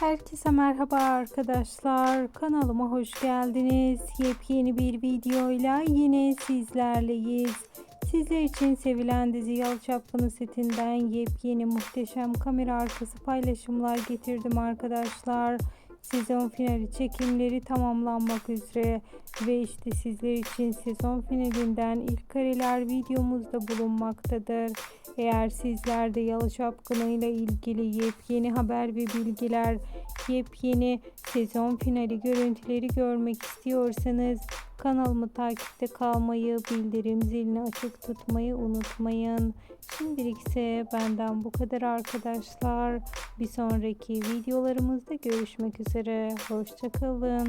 Herkese merhaba arkadaşlar. Kanalıma hoş geldiniz. Yepyeni bir videoyla yine sizlerleyiz. Sizler için sevilen dizi Yalı Çapkını setinden yepyeni muhteşem kamera arkası paylaşımlar getirdim arkadaşlar. Sezon finali çekimleri tamamlanmak üzere ve işte sizler için sezon finalinden ilk kareler videomuzda bulunmaktadır. Eğer sizler de Yalı Çapkını ile ilgili yepyeni haber ve bilgiler, yepyeni sezon finali görüntüleri görmek istiyorsanız kanalımı takipte kalmayı, bildirim zilini açık tutmayı unutmayın. Şimdilik ise benden bu kadar arkadaşlar. Bir sonraki videolarımızda görüşmek üzere. Hoşçakalın.